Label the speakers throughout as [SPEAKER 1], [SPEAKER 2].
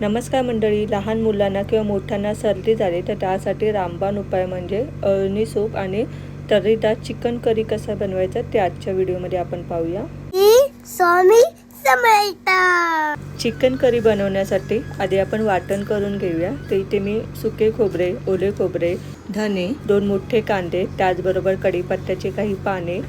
[SPEAKER 1] नमस्कार मंडळी लहान मुलांना किंवा मोठ्यांना सर्दी झाली तर त्यासाठी रामबाण उपाय म्हणजे अळणी सूप आणि तर्रीदार चिकन करी कसा बनवायचा ते आजच्या व्हिडिओमध्ये आपण पाहूया.
[SPEAKER 2] स्वामी
[SPEAKER 1] चिकन करी बनवण्यासाठी आधी आपण वाटण करून घेऊया. तर इथे मी सुके खोबरे ओले खोबरे धने दोन मोठे कांदे त्याचबरोबर कढीपत्त्याचे काही पाने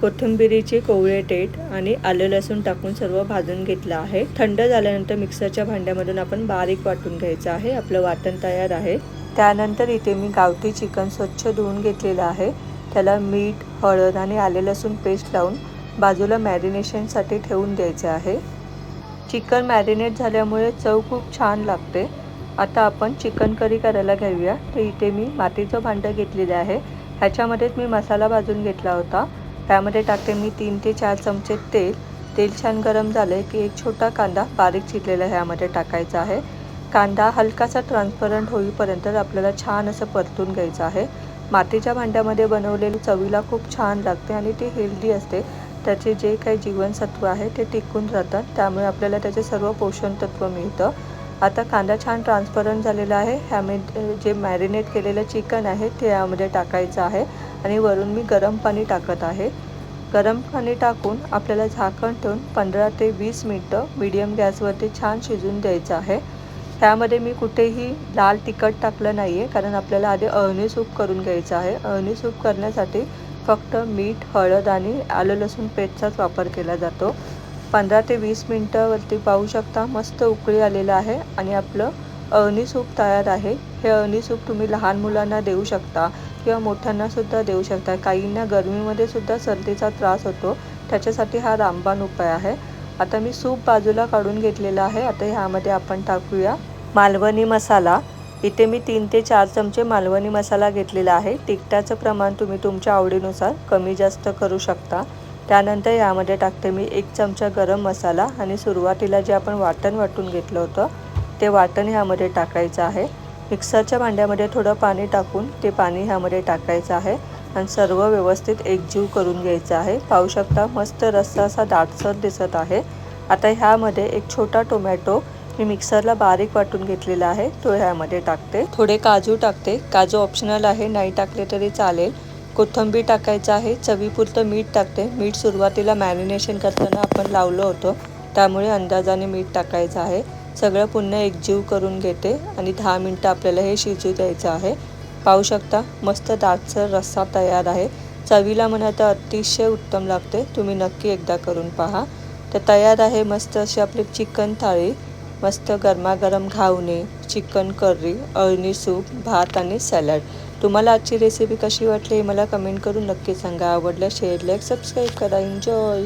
[SPEAKER 1] कोथिंबिरीचे कोवळे टेट आणि आलं लसूण टाकून सर्व भाजून घेतलं आहे. थंड झाल्यानंतर मिक्सरच्या भांड्यामधून आपण बारीक वाटून घ्यायचं आहे. आपलं वाटण तयार आहे. त्यानंतर इथे मी गावठी चिकन स्वच्छ धुवून घेतलेलं आहे. त्याला मीठ हळद आणि आले लसूण पेस्ट लावून बाजूला मॅरिनेशनसाठी ठेवून द्यायचे आहे. चिकन मॅरिनेट झाल्यामुळे चव खूप छान लागते. आता आपण चिकन करी करायला घेऊया तर इथे मी मातीचं भांडं घेतलेलं आहे. ह्याच्यामध्येच मी मसाला भाजून घेतला होता. त्यामध्ये टाकते मी तीन ते चार चमचे तेल. तेल छान गरम झाले की एक छोटा कांदा बारीक चिरलेला ह्यामध्ये टाकायचा आहे. कांदा हलकासा ट्रान्सपरंट होईपर्यंत आपल्याला छान असं परतून घ्यायचं आहे. मातीच्या भांड्यामध्ये बनवलेली चवीला खूप छान लागते आणि ती हेल्दी असते. त्याचे जे काही जीवनसत्व आहे ते टिकून राहतात. त्यामुळे आपल्याला त्याचे सर्व पोषण तत्व मिळतं. आता कांदा छान ट्रान्सपरंट झालेला आहे. ह्यामध्ये जे मॅरिनेट केलेलं चिकन आहे ते यामध्ये टाकायचं आहे. आणि वरून मी गरम पाणी टाकत आहे. गरम पाणी टाकून आपल्याला झाकण ठेवून पंधरा ते वीस मिनटं मीडियम गॅसवरती छान शिजून द्यायचं आहे. त्यामध्ये मी कुठेही लाल तिखट टाकलं नाही आहे कारण आपल्याला आधी अळणी सूप करून घ्यायचं आहे. अळणी सूप करण्यासाठी फक्त मीठ हळद आणि आलं लसूण पेस्टचाच वापर केला जातो. पंधरा ते वीस मिनटावरती पाहू शकता मस्त उकळी आलेलं आहे आणि आपलं अळणी सूप तयार आहे. हे अळणी सूप तुम्ही लहान मुलांना देऊ शकता किंवा मोठ्यांनासुद्धा देऊ शकता. काहींना गरमीमध्ये सुद्धा सर्दीचा त्रास होतो. त्याच्यासाठी हा रामबाण उपाय आहे. आता मी सूप बाजूला काढून घेतलेला आहे. आता ह्यामध्ये आपण टाकूया मालवणी मसाला. इथे मी तीन ते चार चमचे मालवणी मसाला घेतलेला आहे. तिखटाचं प्रमाण तुम्ही तुमच्या आवडीनुसार कमी जास्त करू शकता. त्यानंतर यामध्ये टाकते मी एक चमचा गरम मसाला. आणि सुरुवातीला जे आपण वाटण वाटून घेतलं होतं ते वाटण ह्यामध्ये टाकायचं आहे. मिक्सरच्या भांड्यामध्ये थोडं पाणी टाकून ते पाणी ह्यामध्ये टाकायचं आहे आणि सर्व व्यवस्थित एकजीव करून घ्यायचं आहे. पाहू शकता मस्त रस्सा असा दाटसर दिसत आहे. आता ह्यामध्ये एक छोटा टोमॅटो मी मिक्सरला बारीक वाटून घेतलेला आहे. तो ह्यामध्ये टाकते. थोडे काजू टाकते. काजू ऑप्शनल आहे. नाही टाकले तरी चालेल. कोथिंबीर टाकायचं आहे. चवीपुरतं मीठ टाकते. मीठ सुरुवातीला मॅरिनेशन करताना आपण लावलं होतं. त्यामुळे अंदाजाने मीठ टाकायचं आहे. सगळं पुन्हा एकजीव करून घेते आणि दहा मिनटं आपल्याला हे शिजू द्यायचं आहे. पाहू शकता मस्त दाटसर रस्सा तयार आहे. चवीला म्हणा तर अतिशय उत्तम लागते. तुम्ही नक्की एकदा करून पहा. तर तयार आहे मस्त अशी आपली चिकन थाळी. मस्त गरमागरम घावणे चिकन करी अळणी सूप भात आणि सॅलड. तुम्हाला आजची रेसिपी कशी वाटली हे मला कमेंट करून नक्की सांगा. आवडलं शेअर लाईक सबस्क्राईब करा. एन्जॉय